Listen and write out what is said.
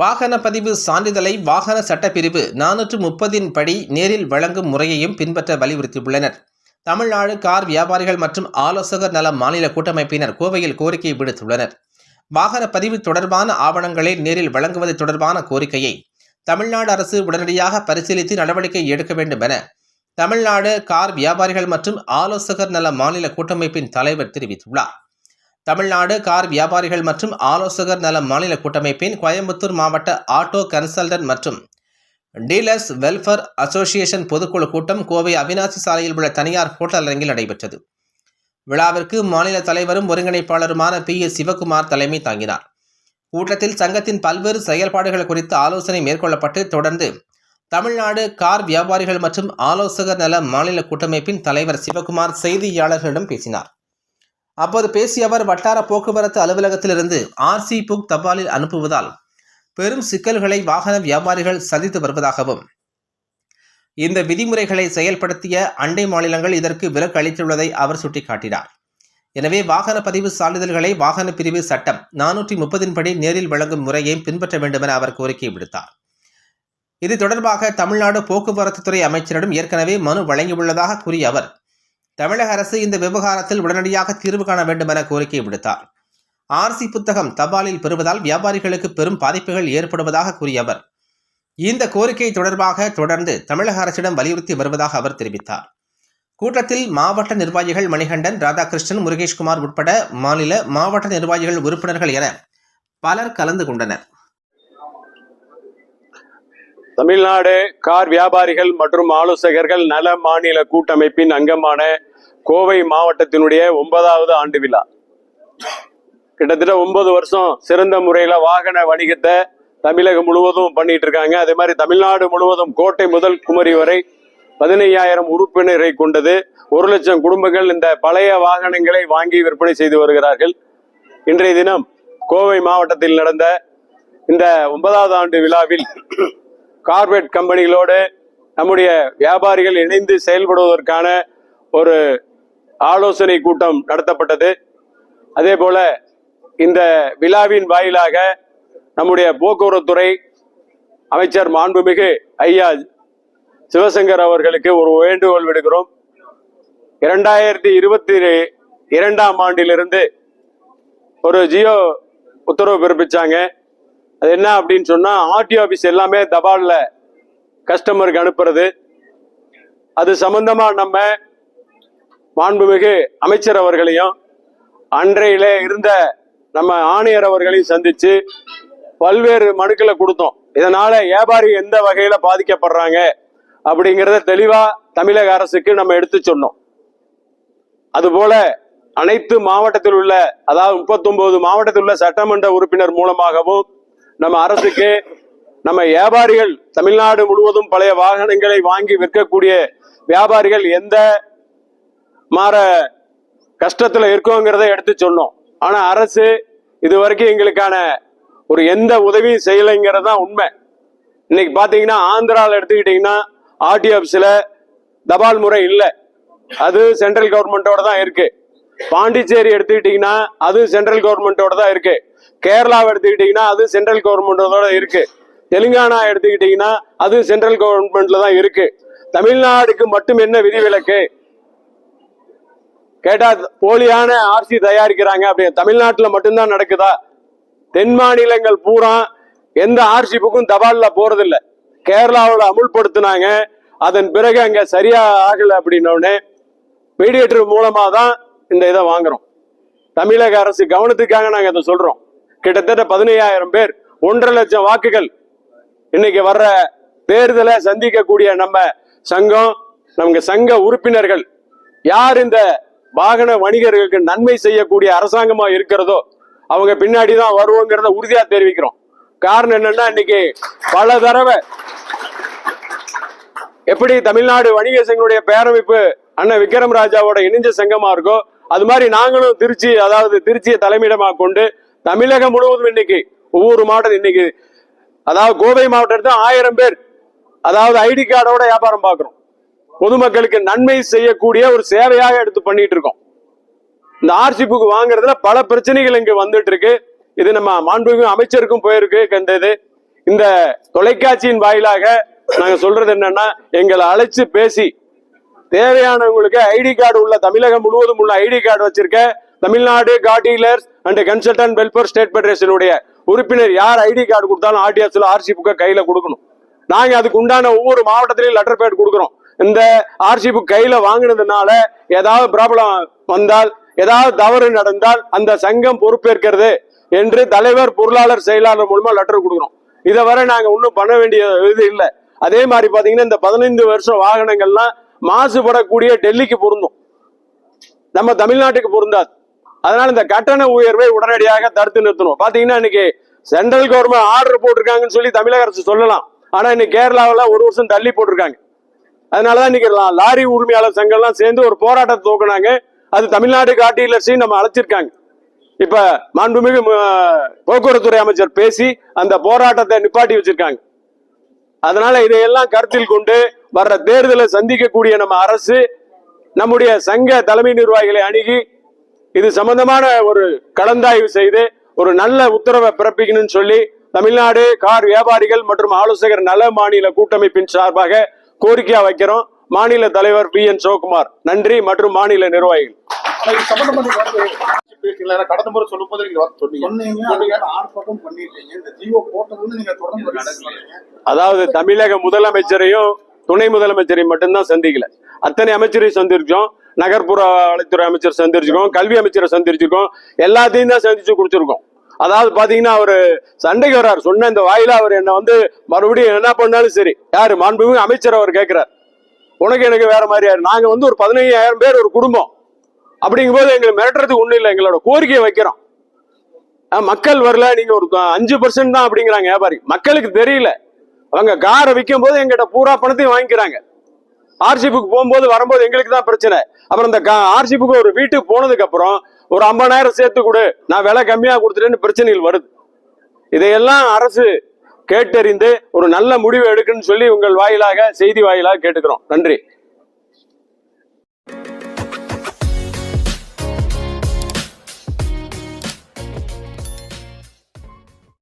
வாகன பதிவு சான்றிதழை வாகன சட்டப்பிரிவு நானூற்று முப்பதின் படி நேரில் வழங்கும் முறையையும் பின்பற்ற வலியுறுத்தியுள்ளனர். தமிழ்நாடு கார் வியாபாரிகள் மற்றும் ஆலோசகர் நல மாநில கூட்டமைப்பினர் கோவையில் கோரிக்கை விடுத்துள்ளனர். வாகன பதிவு தொடர்பான ஆவணங்களை நேரில் வழங்குவது தொடர்பான கோரிக்கையை தமிழ்நாடு அரசு உடனடியாக பரிசீலித்து நடவடிக்கை எடுக்க வேண்டும் என தமிழ்நாடு கார் வியாபாரிகள் மற்றும் ஆலோசகர் நல மாநில கூட்டமைப்பின் தலைவர் தெரிவித்துள்ளார். தமிழ்நாடு கார் வியாபாரிகள் மற்றும் ஆலோசகர் நல மாநில கூட்டமைப்பின் கோயம்புத்தூர் மாவட்ட ஆட்டோ கன்சல்டன்ட் மற்றும் டீலர்ஸ் வெல்ஃபேர் அசோசியேஷன் பொதுக்குழு கூட்டம் கோவை அவினாசி சாலையில் உள்ள தனியார் ஹோட்டல் அரங்கில் நடைபெற்றது. விழாவிற்கு மாநில தலைவரும் ஒருங்கிணைப்பாளருமான பி. எஸ். சிவகுமார் தலைமை தாங்கினார். கூட்டத்தில் சங்கத்தின் பல்வேறு செயல்பாடுகள் குறித்து ஆலோசனை மேற்கொள்ளப்பட்டு தொடர்ந்து தமிழ்நாடு கார் வியாபாரிகள் மற்றும் ஆலோசகர் நல மாநில கூட்டமைப்பின் தலைவர் சிவகுமார் செய்தியாளர்களிடம் பேசினார். அப்போது பேசிய அவர் வட்டார போக்குவரத்து அலுவலகத்திலிருந்து ஆர்சி புக் தபாலில் அனுப்புவதால் பெரும் சிக்கல்களை வாகன வியாபாரிகள் சந்தித்து வருவதாகவும் இந்த விதிமுறைகளை செயல்படுத்திய அண்டை மாநிலங்கள் இதற்கு விலக்கு அளித்துள்ளதை அவர் சுட்டிக்காட்டினார். எனவே வாகன பதிவு சான்றிதழ்களை வாகன பிரிவு சட்டம் நானூற்றி முப்பதின் படி நேரில் வழங்கும் முறையை பின்பற்ற வேண்டும் என அவர் கோரிக்கை விடுத்தார். இது தொடர்பாக தமிழ்நாடு போக்குவரத்து துறை அமைச்சரிடம் ஏற்கனவே மனு வழங்கியுள்ளதாக கூறிய அவர் தமிழக அரசு இந்த விவகாரத்தில் உடனடியாக தீர்வு காண வேண்டும் என கோரிக்கை விடுத்தார். ஆர்சி புத்தகம் தபாலில் பெறுவதால் வியாபாரிகளுக்கு பெரும் பாதிப்புகள் ஏற்படுவதாக கூறிய அவர் இந்த கோரிக்கை தொடர்பாக தொடர்ந்து தமிழக அரசிடம் வலியுறுத்தி வருவதாக அவர் தெரிவித்தார். கூட்டத்தில் மாவட்ட நிர்வாகிகள் மணிகண்டன் ராதாகிருஷ்ணன் முருகேஷ்குமார் உட்பட மாநில மாவட்ட நிர்வாகிகள் உறுப்பினர்கள் என பலர் கலந்து கொண்டனர். தமிழ்நாடு கார் வியாபாரிகள் மற்றும் ஆலோசகர்கள் நல மாநில கூட்டமைப்பின் அங்கமான கோவை மாவட்டத்தினுடைய ஒன்பதாவது ஆண்டு விழா. கிட்டத்தட்ட ஒன்பது வருஷம் சிறந்த முறையில வாகன வணிகத்தை தமிழகம் முழுவதும் பண்ணிட்டு இருக்காங்க. அதே மாதிரி தமிழ்நாடு முழுவதும் கோட்டை முதல் குமரி வரை பதினையாயிரம் உறுப்பினரை கொண்டது. ஒரு லட்சம் குடும்பங்கள் இந்த பழைய வாகனங்களை வாங்கி விற்பனை செய்து வருகிறார்கள். இன்றைய தினம் கோவை மாவட்டத்தில் நடந்த இந்த ஒன்பதாவது ஆண்டு விழாவில் கார்பரேட் கம்பெனிகளோடு நம்முடைய வியாபாரிகள் இணைந்து செயல்படுவதற்கான ஒரு ஆலோசனை கூட்டம் நடத்தப்பட்டது. அதே போல இந்த விழாவின் வாயிலாக நம்முடைய போக்குவரத்துறை அமைச்சர் மாண்புமிகு ஐயா சிவசங்கர் அவர்களுக்கு ஒரு வேண்டுகோள் விடுக்கிறோம். இரண்டாயிரத்தி இருபத்தி இரண்டாம் ஆண்டிலிருந்து ஒரு ஜியோ உத்தரவு பிறப்பிச்சாங்க. அது என்ன அப்படின்னு சொன்னா ஆர்டிஓ ஆபீஸ் எல்லாமே தபால்ல கஸ்டமருக்கு அனுப்புறது. அது சம்பந்தமா நம்ம மாண்புமிகு அமைச்சர் அவர்களையும் அன்றையில இருந்த நம்ம ஆணையர் அவர்களையும் சந்திச்சு பல்வேறு மனுக்களை கொடுத்தோம். இதனால வியாபாரி எந்த வகையில பாதிக்கப்படுறாங்க அப்படிங்கிறத தெளிவா தமிழக அரசுக்கு நம்ம எடுத்து சொன்னோம். அதுபோல அனைத்து மாவட்டத்தில் உள்ள அதாவது முப்பத்தொன்பது மாவட்டத்தில் உள்ள சட்டமன்ற உறுப்பினர் மூலமாகவும் நம்ம அரசுக்கு நம்ம வியாபாரிகள் தமிழ்நாடு முழுவதும் பழைய வாகனங்களை வாங்கி விற்கக்கூடிய வியாபாரிகள் எந்த மாற கஷ்டத்தில் இருக்கோங்கிறத எடுத்து சொன்னோம். ஆனால் அரசு இது வரைக்கும் எங்களுக்கான ஒரு எந்த உதவியும் செய்யலைங்கிறது தான் உண்மை. இன்னைக்கு பார்த்தீங்கன்னா ஆந்திராவில் எடுத்துக்கிட்டீங்கன்னா ஆர்டி ஆஃபீஸில் தபால் முறை இல்லை. அது சென்ட்ரல் கவர்மெண்ட்டோட தான் இருக்குது பாண்டிச்சேரி எடுத்துக்கிட்டீங்கன்னா அது சென்ட்ரல் கவர்மெண்டோட தான் இருக்கு. கேரளாவை எடுத்துக்கிட்டீங்கன்னா அது சென்ட்ரல் கவர்மெண்டோட இருக்கு. தெலுங்கானா எடுத்துக்கிட்டீங்கன்னா அது சென்ட்ரல் கவர்மெண்ட்ல தான் இருக்கு. தமிழ்நாடுக்கு மட்டும் என்ன விதிவிலக்கு? கேட்டா போலியான ஆர்சி தயாரிக்கிறாங்க அப்படி. தமிழ்நாட்டுல மட்டும்தான் நடக்குதா? தென் மாநிலங்கள் பூரா எந்த ஆர்சி புக்கும் தபால்ல போறதில்ல. கேரளாவில் அமுல்படுத்தினாங்க. அதன் பிறகு அங்க சரியா ஆகல அப்படின்னோடனே மீடியேட்டர் மூலமா தான் இந்த இதை வாங்குறோம். தமிழக அரசு கவனத்துக்காக நாங்கள் இதை சொல்றோம். கிட்டத்தட்ட பதினையாயிரம் பேர் ஒன்றரை லட்சம் வாக்குகள் இன்னைக்கு வர்ற தேர்தலை சந்திக்கக்கூடிய நம்ம சங்கம் நமக்கு சங்க உறுப்பினர்கள் யார் இந்த வாகன வணிகர்களுக்கு நன்மை செய்யக்கூடிய அரசாங்கமா இருக்கிறதோ அவங்க பின்னாடி தான் வருவோங்கிறத உறுதியா தெரிவிக்கிறோம். காரணம் என்னன்னா இன்னைக்கு பல தடவை எப்படி தமிழ்நாடு வணிக சங்கனுடைய பேரமைப்பு அண்ணன் விக்ரம் ராஜாவோட இணைஞ்ச சங்கமா இருக்கோ அது மாதிரி நாங்களும் திருச்சி அதாவது திருச்சியை தலைமையிடமாக கொண்டு தமிழகம் முழுவதும் இன்னைக்கு ஒவ்வொரு மாவட்டம் இன்னைக்கு அதாவது கோவை மாவட்டத்தில் ஆயிரம் பேர் அதாவது ஐடி கார்டோட வியாபாரம் பார்க்குறோம். பொதுமக்களுக்கு நன்மை செய்யக்கூடிய ஒரு சேவையாக எடுத்து பண்ணிட்டு இருக்கோம் இந்த ஆர்சி புக் வாங்குறதுல பல பிரச்சனைகள் இங்கே வந்துட்டு இருக்கு இது நம்ம மாண்புமிகு அமைச்சருக்கும் போயிருக்கு இந்த இது. இந்த தொலைக்காட்சியின் வாயிலாக நாங்க சொல்றது என்னன்னா எங்களை அழைச்சு பேசி தேவையானவங்களுக்கு ஐடி கார்டு உள்ள தமிழகம் முழுவதும் உள்ள ஐடி கார்டு வச்சிருக்க Tamil Nadu car dealers and consultant welfare state ஃபெடரேஷனுடைய உறுப்பினர் யார் ஐடி கார்டு கொடுத்தாலும் ஆர்டிஎஸ்ல ஆர்சி புக்கை கையில கொடுக்கணும். நாங்க அதுக்கு உண்டான ஒவ்வொரு மாவட்டத்திலையும் லெட்டர் பேட் கொடுக்குறோம். இந்த ஆர்சி புக் கையில வாங்கினதுனால ஏதாவது ப்ராப்ளம் வந்தால் ஏதாவது தவறு நடந்தால் அந்த சங்கம் பொறுப்பேற்கிறது என்று தலைவர் பொருளாளர் செயலாளர் மூலமா லெட்டர் கொடுக்குறோம். இதை வரை நாங்க ஒன்றும் பண்ண வேண்டிய இது இல்லை. அதே மாதிரி பாத்தீங்கன்னா இந்த பதினைந்து வருஷம் வாகனங்கள்லாம் மாசுபடக்கூடிய டெல்லிக்கு பொருந்தும். நம்ம தமிழ்நாட்டுக்கு பொருந்தாது. அதனால இந்த கட்டண உயர்வை உடனடியாக தடுத்து நிறுத்தணும். பாத்தீங்கன்னா இன்னைக்கு சென்ட்ரல் கவர்மெண்ட் ஆர்டர் போட்டிருக்காங்கன்னு சொல்லி தமிழக அரசு சொல்லலாம். ஆனா இன்னைக்கு கேரளாவில் ஒரு வருஷம் தள்ளி போட்டிருக்காங்க. அதனாலதான் இன்னைக்கு லாரி உரிமையாளர் சங்கம்லாம் சேர்ந்து ஒரு போராட்டத்தை தூக்குனாங்க அது தமிழ்நாடு காட்டீலர்ஸையும் நம்ம அழைச்சிருக்காங்க. இப்ப மாண்புமிகு போக்குவரத்துறை அமைச்சர் பேசி அந்த போராட்டத்தை நிப்பாட்டி வச்சிருக்காங்க. அதனால இதையெல்லாம் கருத்தில் கொண்டு வர்ற தேர்தலை சந்திக்கக்கூடிய நம்ம அரசு நம்முடைய சங்க தலைமை நிர்வாகிகளை அணுகி இது சம்பந்தமான ஒரு கலந்தாய்வு செய்து ஒரு நல்ல உத்தரவை பிறப்பிக்கணும்னு சொல்லி தமிழ்நாடு கார் வியாபாரிகள் மற்றும் ஆலோசகர் நல மாநில கூட்டமைப்பின் சார்பாக கோரிக்கையா வைக்கிறோம். மாநில தலைவர் பி. என். சிவகுமார். நன்றி. மற்றும் மாநில நிர்வாகிகள். கடந்த முறை சொல்லும் போது அதாவது தமிழக முதலமைச்சரையும் துணை முதலமைச்சரை மட்டும்தான் சந்திக்கல. அத்தனை அமைச்சரையும் சந்திருக்கோம் நகர்ப்புற வளத்துறை அமைச்சர் சந்திச்சிருக்கோம். கல்வி அமைச்சரை சந்திச்சிருக்கோம். எல்லாத்தையும் தான் சந்திச்சு கொடுத்துருக்கோம் அதாவது பாத்தீங்கன்னா அவரு சண்டைக்கு வர்றாரு சொன்ன இந்த வாயில அவர் என்ன வந்து மறுபடியும் என்ன பண்ணாலும் சரி. யாரு? மாண்புமிகு அமைச்சர் அவர் கேட்கிறார் உனக்கு எனக்கு வேற மாதிரியாரு நாங்க வந்து ஒரு பதினையாயிரம் பேர் ஒரு குடும்பம். அப்படிங்கும்போது எங்களை மிரட்டுறதுக்கு ஒண்ணும் இல்லை. எங்களோட கோரிக்கையை வைக்கிறோம். மக்கள் வரல. நீங்க ஒரு அஞ்சு பர்சன்ட் தான் அப்படிங்கிறாங்க. வியாபாரி. மக்களுக்கு தெரியல. அவங்க காரை விற்கும் போது எங்கிட்ட பூரா பணத்தையும் வாங்கிக்கிறாங்க. ஆர்சி புக் போகும்போது வரும்போது எங்களுக்கு தான் பிரச்சனை. அப்புறம் இந்த ஆர்சி புக் ஒரு வீட்டுக்கு போனதுக்கு அப்புறம் ஒரு ஐம்பதாயிரம் சேர்த்து கொடு நான் விலை கம்மியாக கொடுத்துட்டேன்னு பிரச்சனைகள் வருது. இதையெல்லாம் அரசு கேட்டறிந்து ஒரு நல்ல முடிவு எடுக்குன்னு சொல்லி உங்கள் வாயிலாக செய்தி வாயிலாக கேட்டுக்கிறோம். நன்றி.